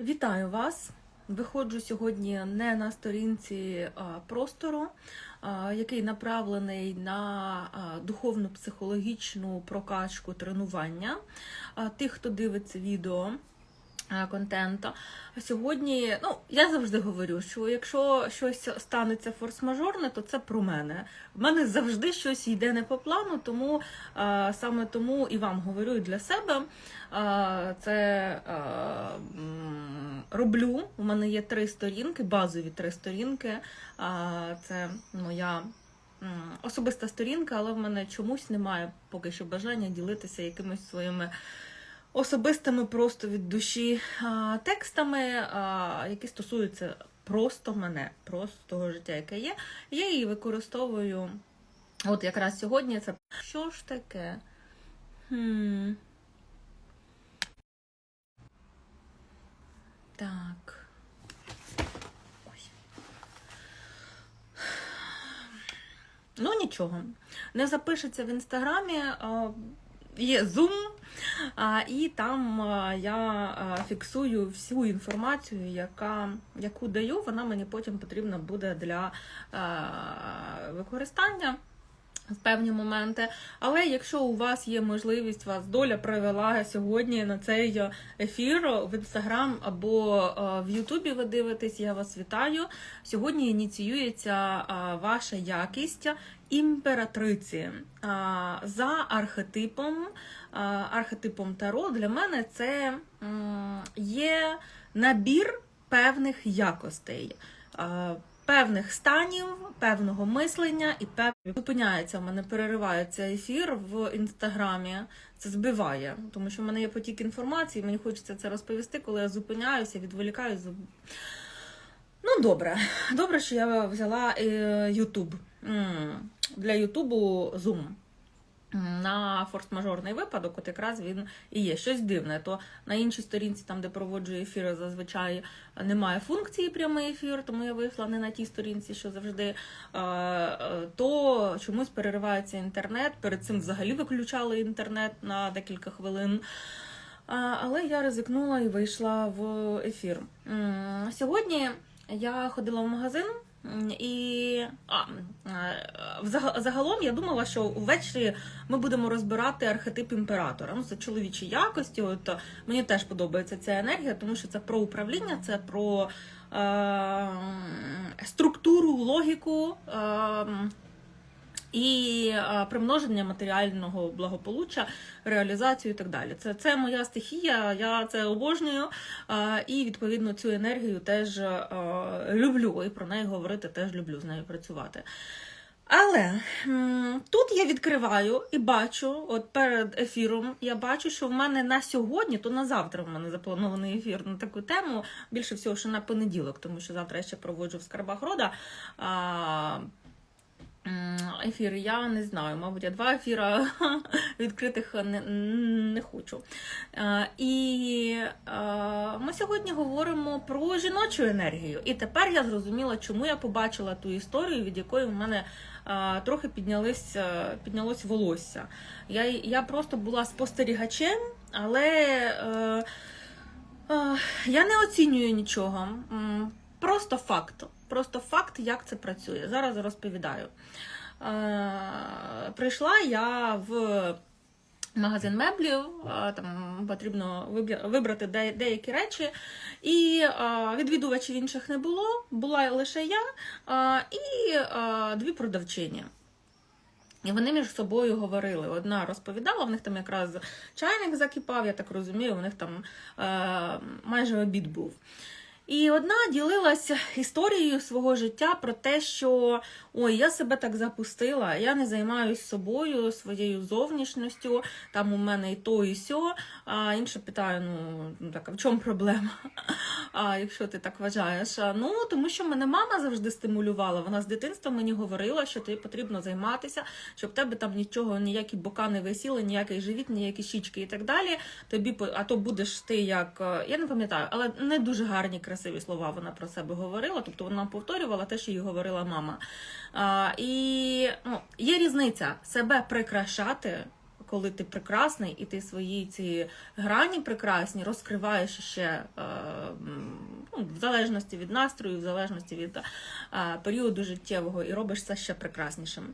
Вітаю вас! Виходжу сьогодні не на сторінці простору, який направлений на а, духовну психологічну прокачку тренування тих, хто дивиться відео. А, Контенту. А сьогодні, ну я завжди говорю, що якщо щось станеться форс-мажорне, то це про мене. В мене завжди щось йде не по плану, тому а, саме тому і вам говорю і для себе. А, це а, роблю. У мене є три сторінки, базові три сторінки. А, це моя особиста сторінка, але в мене чомусь немає поки що бажання ділитися якимись своїми особистими просто від душі текстами, які стосуються просто мене, просто того життя, яке є. Я її використовую. От якраз сьогодні це що ж таке? Хм. Так. Ну, нічого. Не запишеться в інстаграмі. Є Zoom, і там я фіксую всю інформацію, яка, яку даю, вона мені потім потрібна буде для використання в певні моменти. Але якщо у вас є можливість, вас доля привела сьогодні на цей ефір в інстаграм або е, в Ютубі ви дивитесь, я вас вітаю. Сьогодні ініціюється е, ваша якість імператриці за архетипом. Архетипом Таро для мене це є набір певних якостей. Певних станів, певного мислення і пев... зупиняється в мене, переривається ефір в інстаграмі. Це збиває, тому що в мене є потік інформації, мені хочеться це розповісти, коли я зупиняюся, відволікаюся. Ну, добре. Добре, що я взяла Ютуб. Для Ютубу Zoom. На форс-мажорний випадок, от якраз він і є щось дивне. То на іншій сторінці, там де проводжу ефіри, зазвичай немає функції прямий ефір, тому я вийшла не на тій сторінці, що завжди. е, То чомусь переривається інтернет. Перед цим взагалі виключали інтернет на декілька хвилин. Але я ризикнула і вийшла в ефір. Сьогодні я ходила в магазин. І а, е, загалом я думала, що ввечері ми будемо розбирати архетип імператора. Ну, це чоловічі якості. От мені теж подобається ця енергія, тому що це про управління, це про е, структуру, логіку. Е, і е, примноження матеріального благополуччя, реалізацію і так далі. Це, це моя стихія, я це обожнюю е, і відповідно цю енергію теж е, люблю. І про неї говорити теж люблю, з нею працювати. Але тут я відкриваю і бачу, от перед ефіром, я бачу, що в мене на сьогодні, то на завтра в мене запланований ефір на таку тему. Більше всього, що на понеділок, тому що завтра я ще проводжу в скарбах рода. Ефір я не знаю, мабуть, я два ефіра відкритих не, не хочу. Е, І е, ми сьогодні говоримо про жіночу енергію. І тепер я зрозуміла, чому я побачила ту історію, від якої в мене е, трохи піднялось, піднялось волосся. Я, я просто була спостерігачем, але е, е, я не оцінюю нічого. Просто факт. Просто факт, як це працює. Зараз розповідаю. Е, прийшла я в магазин меблів, е, там потрібно вибрати деякі речі, і е, відвідувачів інших не було, була лише я і дві продавчині. І вони між собою говорили. Одна розповідала, в них там якраз чайник закипав, я так розумію, у них там е, майже обід був. І одна ділилася історією свого життя про те, що ой, я себе так запустила, я не займаюся собою, своєю зовнішністю, там у мене і то, і сьо. А інша питає: ну ну, так, а в чому проблема? А якщо ти так вважаєш? Ну тому що мене мама завжди стимулювала. Вона з дитинства мені говорила, що тобі потрібно займатися, щоб в тебе там нічого, ніякі бока не висіли, ніякий живіт, ніякі щічки і так далі. Тобі а то будеш ти як е, я не пам'ятаю, але не дуже гарні красиві слова вона про себе говорила. Тобто вона повторювала те, що їй говорила мама. А, і ну, є різниця себе прикрашати. коли ти прекрасний, і ти свої ці грані прекрасні розкриваєш ще ну, в залежності від настрою, в залежності від періоду життєвого, і робиш це ще прекраснішим.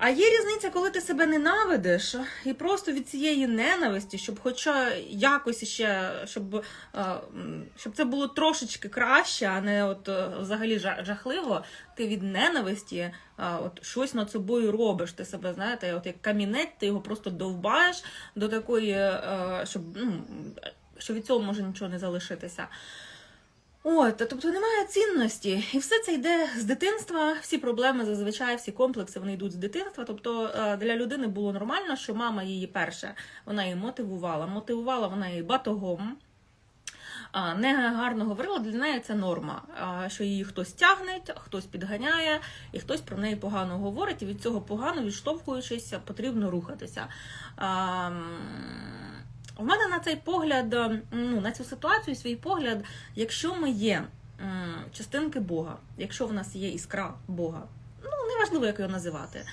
А є різниця, коли ти себе ненавидиш, і просто від цієї ненависті, щоб хоча якось ще, щоб, е, щоб це було трошечки краще, а не от е, взагалі жахливо, ти від ненависті е, от щось над собою робиш. Ти себе, знаєте, от як камінець, ти його просто довбаєш до такої, щоб, ну, що від цього може нічого не залишитися. От, тобто немає цінності, і все це йде з дитинства. Всі проблеми зазвичай, всі комплекси вони йдуть з дитинства. Тобто е, для людини було нормально, що мама її перше вона її мотивувала. Мотивувала вона її батогом. Не гарно говорила, для неї це норма, що її хтось тягне, хтось підганяє, і хтось про неї погано говорить, і від цього погано відштовхуючись, потрібно рухатися. В мене на цей погляд, ну, на цю ситуацію, свій погляд, якщо ми є частинки Бога, якщо в нас є іскра Бога, ну неважливо, як його називати.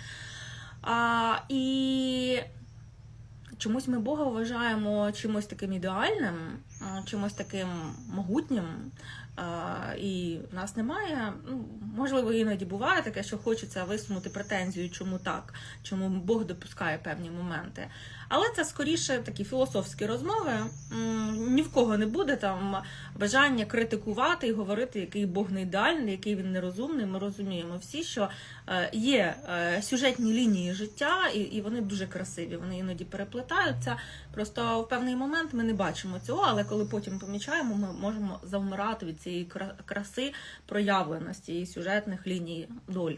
А, і чомусь ми Бога вважаємо чимось таким ідеальним, чимось таким могутнім. А, і в нас немає. Ну, можливо, іноді буває таке, що хочеться висунути претензію, чому так, чому Бог допускає певні моменти. Але це скоріше такі філософські розмови. Ні в кого не буде там бажання критикувати і говорити, який Бог не ідеальний, який він нерозумний. Ми розуміємо всі, що е, є е, сюжетні лінії життя, і, вони дуже красиві. Вони іноді переплетаються. Просто в певний момент ми не бачимо цього, але коли потім помічаємо, ми можемо завмирати від цієї краси проявленості і сюжетних ліній доль.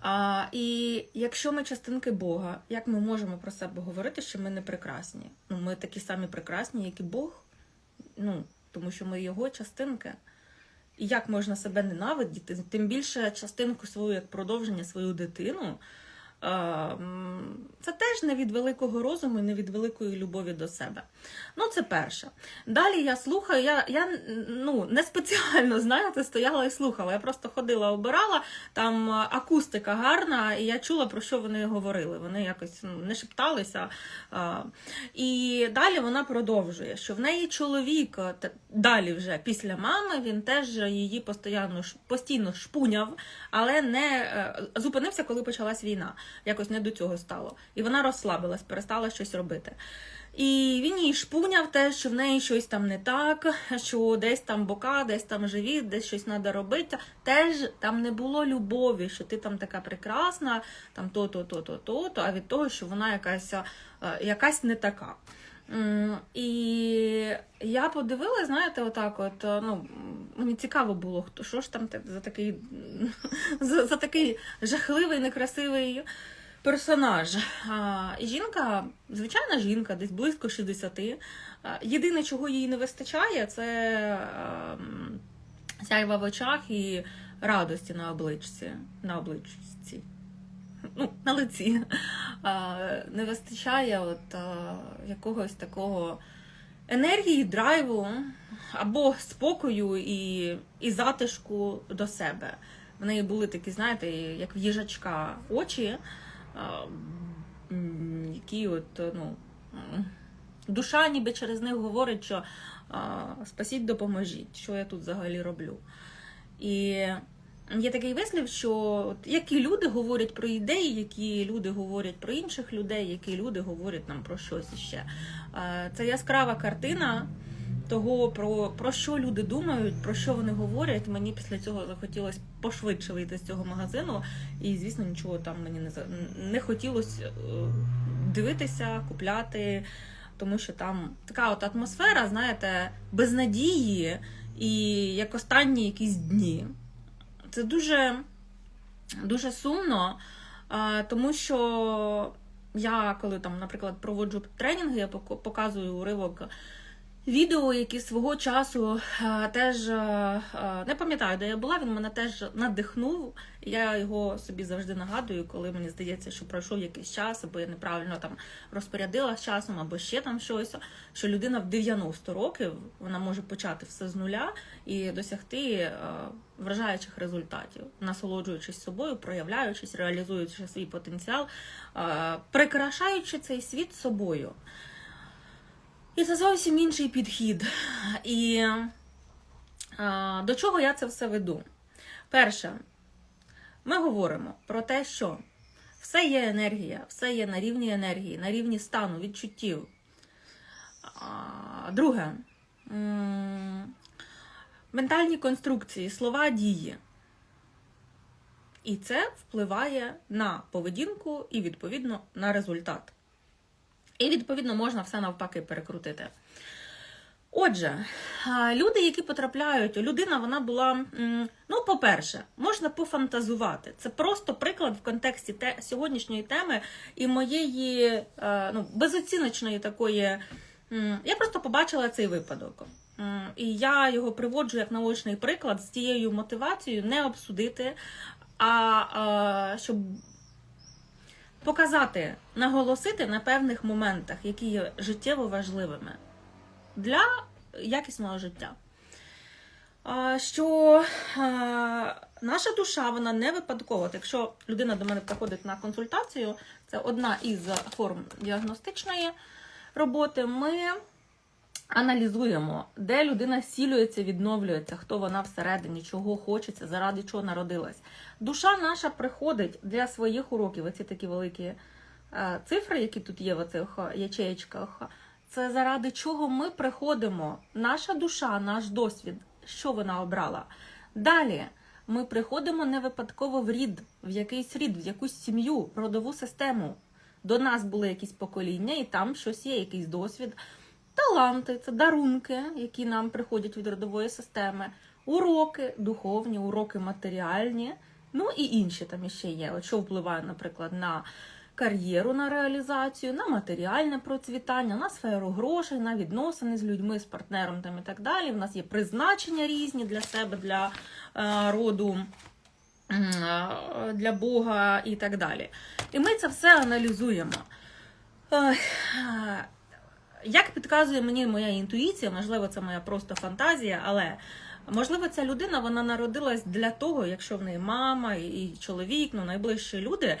А, і якщо ми частинки Бога, як ми можемо про себе говорити, що ми не прекрасні? Ну, ми такі самі прекрасні, як і Бог, ну, тому що ми його частинки. І як можна себе ненавидіти, тим більше частинку свою як продовження свою дитину. Це теж не від великого розуму і не від великої любові до себе. Ну, це перше. Далі я слухаю, я, я ну, не спеціально, знаєте, стояла і слухала. Я просто ходила, обирала, там акустика гарна, і я чула, про що вони говорили. Вони якось ну, не шепталися. А, І далі вона продовжує, що в неї чоловік е, далі вже після мами він теж її постійно, постійно шпуняв, але не е, зупинився, коли почалась війна. Якось не до цього стало. І вона розслабилась, перестала щось робити. І він їй шпуняв те, що в неї щось там не так, що десь там бока, десь там живіт, десь щось треба робити. Теж там не було любові, що ти там така прекрасна, там то-то, то-то, то-то, а від того, що вона якась, е, якась не така. І я подивилась, знаєте, отак, от е, ну мені цікаво було, хто що ж там за такий за, за такий жахливий, некрасивий персонаж. А, жінка, звичайна жінка, десь близько 60. А, Єдине, чого їй не вистачає, це ем, сяйва в очах і радості на обличці. На обличці. Ну, на лиці. А, не вистачає от, а, якогось такого енергії, драйву або спокою і, і затишку до себе. В неї були такі, знаєте, як в їжачка очі, а, які от, ну, душа ніби через них говорить, що а, спасіть, допоможіть, що я тут взагалі роблю. І є такий вислів, що от які люди говорять про ідеї, які люди говорять про інших людей, які люди говорять нам про щось іще. Це яскрава картина того, про, про що люди думають, про що вони говорять. Мені після цього захотілося пошвидше вийти з цього магазину, і, звісно, нічого там мені не, не хотілося е, дивитися, купляти. Тому що там така от атмосфера, знаєте, безнадії і як останні якісь дні. Це дуже, дуже сумно, тому що я, коли там, наприклад, проводжу тренінги, я показую уривок відео, які свого часу е, теж е, е, не пам'ятаю, де я була. Він мене теж надихнув. Я його собі завжди нагадую, коли мені здається, що пройшов якийсь час, або я неправильно там розпорядилась часом, або ще там щось. Що людина в 90 років вона може почати все з нуля і досягти вражаючих результатів, насолоджуючись собою, проявляючись, реалізуючи свій потенціал, прикрашаючи цей світ собою. І це зовсім інший підхід. І е, до чого я це все веду? Перше, ми говоримо про те, що все є енергія, все є на рівні енергії, на рівні стану, відчуттів. А, Друге, ментальні конструкції, слова дії. І це впливає на поведінку і, відповідно, на результат. І, відповідно, можна все навпаки перекрутити. Отже, люди, які потрапляють, людина, вона була. Ну, по-перше, можна пофантазувати. Це просто приклад в контексті те, сьогоднішньої теми і моєї е, ну, безоціночної такої. Я просто побачила цей випадок. І я його приводжу як наочний приклад з тією мотивацією не обсудити, а е, щоб показати, наголосити на певних моментах, які є життєво важливими для якісного життя. Що наша душа вона не випадкова. Якщо людина до мене приходить на консультацію, це одна із форм діагностичної роботи. Ми аналізуємо, де людина сілюється, відновлюється, хто вона всередині, чого хочеться, заради чого народилась. Душа наша приходить для своїх уроків. Оці такі великі е, цифри, які тут є в оцих ячеєчках. Це заради чого ми приходимо. Наша душа, наш досвід, що вона обрала. Далі ми приходимо не випадково в рід, в якийсь рід, в якусь сім'ю, родову систему. До нас були якісь покоління, і там щось є, якийсь досвід. Таланти це дарунки, які нам приходять від родової системи, уроки духовні, уроки матеріальні, ну і інші там іще є. Що впливає, наприклад, на кар'єру, на реалізацію, на матеріальне процвітання, на сферу грошей, на відносини з людьми, з партнером там і так далі. У нас є призначення різні для себе, для е, роду. е, Для Бога і так далі. І ми це все аналізуємо. Як підказує мені моя інтуїція, можливо, це моя просто фантазія, але можливо, ця людина вона народилась для того, якщо в неї мама і чоловік, ну найближчі люди.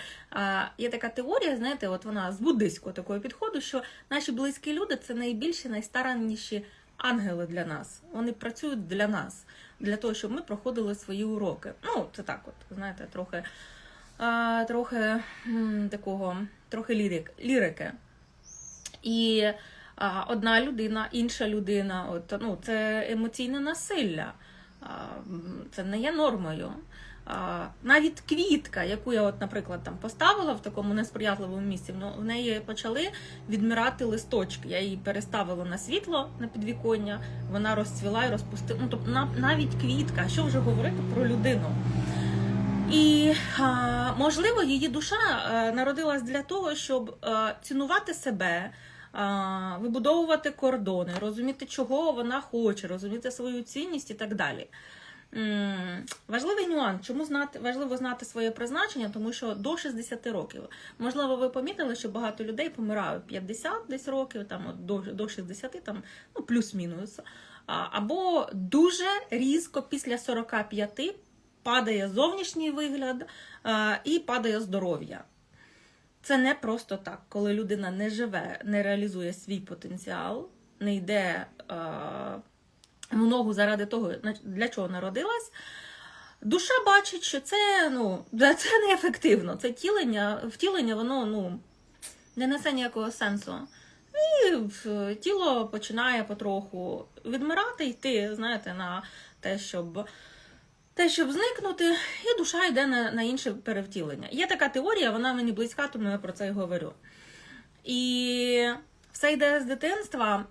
Є така теорія, знаєте, от вона з буддийського такого підходу, що наші близькі люди це найбільші, найстаранніші ангели для нас. Вони працюють для нас, для того, щоб ми проходили свої уроки. Ну, це так, от знаєте, трохи. Трохи такого, трохи лірик, лірики. І одна людина, інша людина, от, ну, це емоційне насилля. Це не є нормою. Навіть квітка, яку я, от, наприклад, там поставила в такому несприятливому місці, ну, в неї почали відмирати листочки. Я її переставила на світло на підвіконня, вона розцвіла і розпустила. Ну, тобто, нав- навіть квітка, що вже говорити про людину. І можливо, її душа е, народилась для того, щоб е, цінувати себе, вибудовувати кордони, розуміти, чого вона хоче, розуміти свою цінність і так далі. Важливий нюанс, чому знати важливо знати своє призначення, тому що до 60 років. Можливо, ви помітили, що багато людей помирають 50 десь років, там до, до 60, там ну плюс-мінус. Або дуже різко після 45 падає зовнішній вигляд і падає здоров'я. Це не просто так, коли людина не живе, не реалізує свій потенціал, не йде а, в ногу заради того, для чого народилась. Душа бачить, що це, ну, це неефективно. Це тілення, втілення, воно ну, не несе ніякого сенсу. І тіло починає потроху відмирати, йти, знаєте, на те, щоб те, щоб зникнути, і душа йде на, на інше перевтілення. Є така теорія, вона мені близька, тому я про це й говорю. І все йде з дитинства,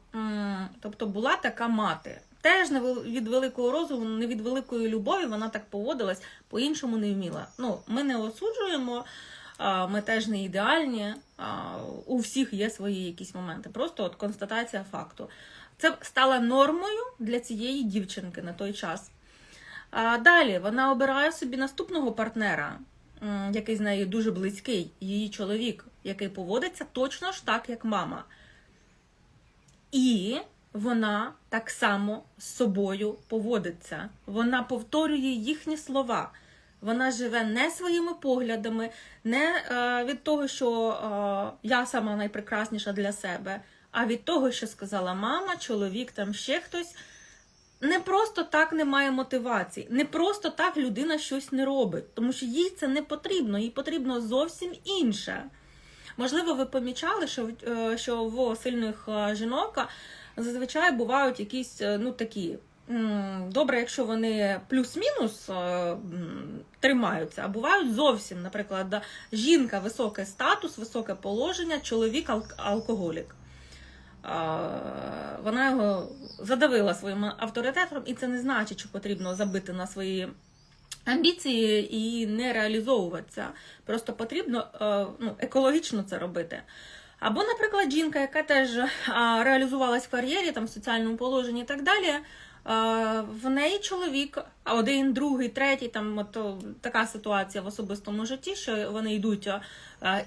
тобто була така мати. Теж не від великого розуму, не від великої любові вона так поводилась, по-іншому не вміла. Ну, ми не осуджуємо, ми теж не ідеальні, у всіх є свої якісь моменти. Просто от констатація факту. Це стало нормою для цієї дівчинки на той час. Далі вона обирає собі наступного партнера, який з нею дуже близький, її чоловік, який поводиться точно ж так, як мама. І вона так само з собою поводиться. Вона повторює їхні слова. Вона живе не своїми поглядами, не е, від того, що е, я сама найпрекрасніша для себе, а від того, що сказала мама, чоловік, там ще хтось. Не просто так немає мотивації, не просто так людина щось не робить, тому що їй це не потрібно, їй потрібно зовсім інше. Можливо, ви помічали, що, е, що в сильних е, жінок зазвичай бувають якісь е, ну такі. Добре, якщо вони плюс-мінус тримаються, а бувають зовсім, наприклад, жінка високий статус, високе положення, чоловік ал- алкоголік. Вона його задавила своїм авторитетом, і це не значить, що потрібно забити на свої амбіції і не реалізовуватися. Просто потрібно е, ну, екологічно це робити. Або, наприклад, жінка, яка теж реалізувалась в кар'єрі, там, в соціальному положенні і так далі. В неї чоловік, один, другий, третій, там от така ситуація в особистому житті, що вони йдуть,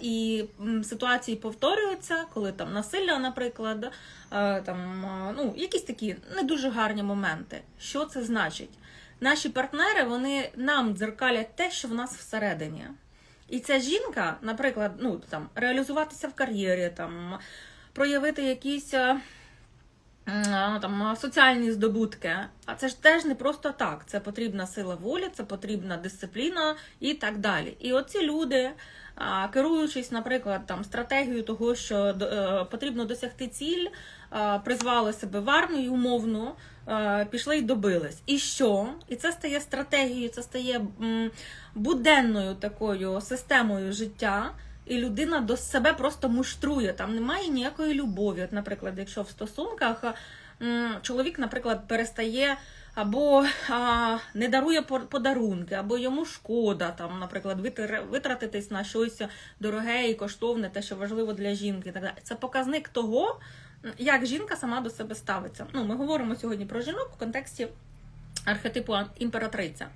і ситуації повторюються, коли там насилля, наприклад, там ну, якісь такі не дуже гарні моменти. Що це значить? Наші партнери вони нам дзеркалять те, що в нас всередині. І ця жінка, наприклад, ну там реалізуватися в кар'єрі, там проявити якісь е, там соціальні здобутки. А це ж теж не просто так. Це потрібна сила волі, це потрібна дисципліна і так далі. І оці люди, керуючись, наприклад, там стратегією того, що е, потрібно досягти ціль, е, призвали себе в армію умовно, е, пішли і добились. І що? І це стає стратегією, це стає буденною такою системою життя. І людина до себе просто муштрує. Там немає ніякої любові. От, наприклад, якщо в стосунках чоловік, наприклад, перестає або а, не дарує подарунки, або йому шкода, там, наприклад, витр- витратитись на щось дороге і коштовне, те, що важливо для жінки. Так далі. Це показник того, як жінка сама до себе ставиться. Ну, ми говоримо сьогодні про жінок в контексті архетипу імператриця.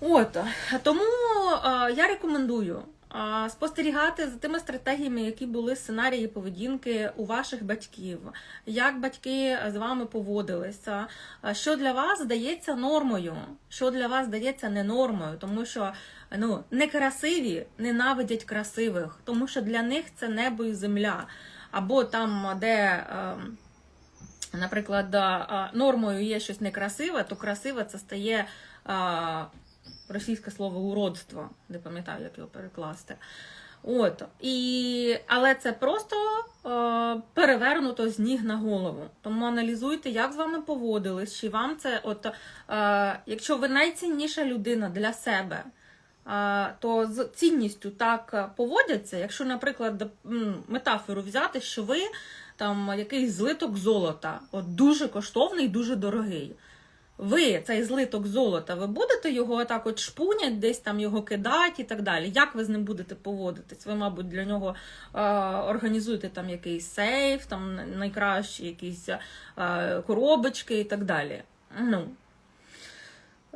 От тому е, я рекомендую е, спостерігати за тими стратегіями, які були сценарії поведінки у ваших батьків, як батьки з вами поводилися, що для вас здається нормою, що для вас здається не нормою, тому що ну некрасиві ненавидять красивих, тому що для них це небо і земля. Або там, де. е, Наприклад, нормою є щось некрасиве, то красиве це стає російське слово уродство. Не пам'ятаю, як його перекласти. От. І... Але це просто е, перевернуто з ніг на голову. Тому аналізуйте, як з вами поводились, чи вам це, от, е, якщо ви найцінніша людина для себе, е, то з цінністю так поводяться. Якщо, наприклад, метафору взяти, що ви там якийсь злиток золота, от дуже коштовний, дуже дорогий. Ви цей злиток золота, ви будете його так от шпунять, десь там його кидати і так далі. Як ви з ним будете поводитись? Ви, мабуть, для нього е, організуєте там якийсь сейф, там найкращі якісь е, коробочки і так далі. Ну.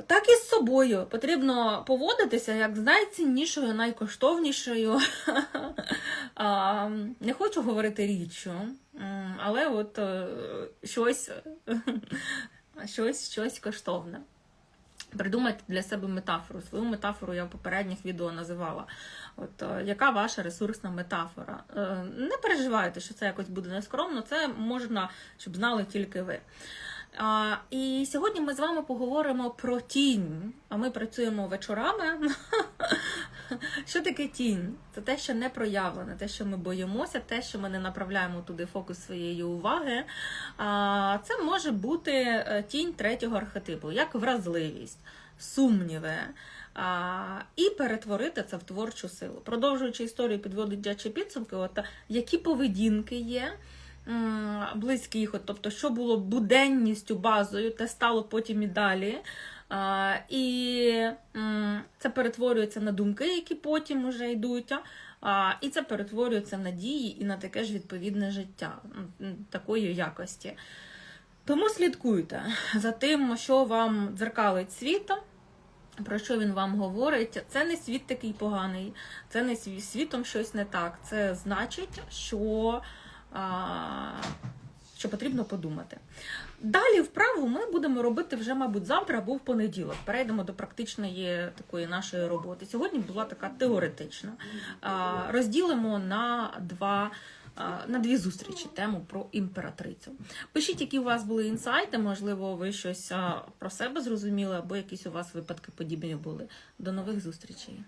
Так і з собою потрібно поводитися як з найціннішою, найкоштовнішою. Не хочу говорити річчю, але от е, щось, щось, щось коштовне. Придумайте для себе метафору. Свою метафору я в попередніх відео називала. От е, яка ваша ресурсна метафора? Е, Не переживайте, що це якось буде нескромно, це можна, щоб знали тільки ви. А, і сьогодні ми з вами поговоримо про тінь. А ми працюємо вечорами. Що таке тінь? Це те, що не проявлене, те, що ми боїмося, те, що ми не направляємо туди фокус своєї уваги. Це може бути е, тінь третього архетипу, як вразливість, сумніви. А, і перетворити це в творчу силу. Продовжуючи історію, підводить підсумки, от які поведінки є їх, от, тобто, що було буденністю, базою, те стало потім і далі. А, і це перетворюється на думки, які потім вже йдуть. А, і це перетворюється на дії і на таке ж відповідне життя такої якості. Тому слідкуйте за тим, що вам дзеркалить світом, про що він вам говорить. Це не світ такий поганий, це не світом щось не так. Це значить, що, а, що потрібно подумати. Далі вправу ми будемо робити вже, мабуть, завтра або в понеділок. Перейдемо до практичної такої нашої роботи. Сьогодні була така теоретична. Розділимо на два. На дві зустрічі тему про імператрицю. Пишіть, які у вас були інсайти, можливо, ви щось про себе зрозуміли, або якісь у вас випадки подібні були. До нових зустрічей.